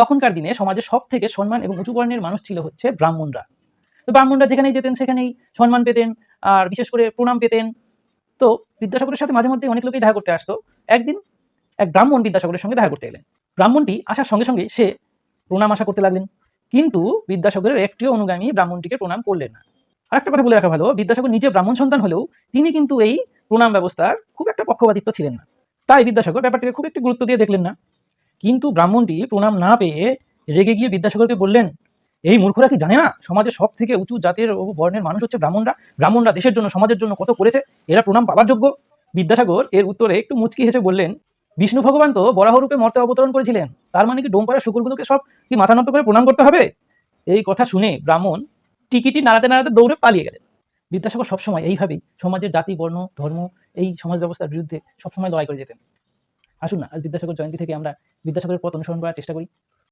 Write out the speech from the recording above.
তখনকার দিনে সমাজে সব থেকে সম্মান এবং উঁচু বর্ণের মানুষ ছিল হচ্ছে ব্রাহ্মণরা। তো ব্রাহ্মণরা যেখানেই যেতেন, সেখানেই সম্মান পেতেন, আর বিশেষ করে প্রণাম পেতেন। তো বিদ্যাসাগরের সাথে মাঝে মধ্যে অনেক লোকেই দেখা করতে আসতো। একদিন এক ব্রাহ্মণ বিদ্যাসাগরের সঙ্গে দেখা করতে এলেন। ব্রাহ্মণটি আসার সঙ্গে সঙ্গে সে প্রণাম আশা করতে লাগলেন। কিন্তু বিদ্যাসাগরের একটিও অনুগামী ব্রাহ্মণটিকে প্রণাম করলেন না। আরেকটা কথা বলে রাখা ভালো, বিদ্যাসাগর নিজে ব্রাহ্মণ সন্তান হলেও তিনি কিন্তু এই প্রণাম ব্যবস্থার খুব একটা পক্ষপাতিত্ব ছিলেন না। তাই বিদ্যাসাগর ব্যাপারটিকে খুব একটি গুরুত্ব দিয়ে দেখলেন না। কিন্তু ব্রাহ্মণটি প্রণাম না পেয়ে রেগে গিয়ে বিদ্যাসাগরকে বললেন, এই মূর্খরা কি জানে না? সমাজের সব থেকে উঁচু জাতের ও বর্ণের মানুষ হচ্ছে ব্রাহ্মণরা। ব্রাহ্মণরা দেশের জন্য, সমাজের জন্য কত করেছে, এরা প্রণাম পাবার যোগ্য? বিদ্যাসাগর এর উত্তরে একটু মুচকি হেসে বললেন, বিষ্ণু ভগবান তো বরাহ রূপে মর্তে অবতরণ করেছিলেন। তার মানে কি ডোমপাড়া শুকুরগুলোকে সব কি মাথা নত করে প্রণাম করতে হবে? এই কথা শুনে ব্রাহ্মণ টিকিটি নাড়াতে নাড়াতে দৌড়ে পালিয়ে গেলেন। বিদ্যাসাগর সবসময় এইভাবেই সমাজের জাতি, বর্ণ, ধর্ম, এই সমাজ ব্যবস্থার বিরুদ্ধে সবসময় লড়াই করে যেতেন। আসুন না আজ বিদ্যাসাগর জয়ন্তী থেকে আমরা বিদ্যাসাগরের পথ অনুসরণ করার চেষ্টা করি।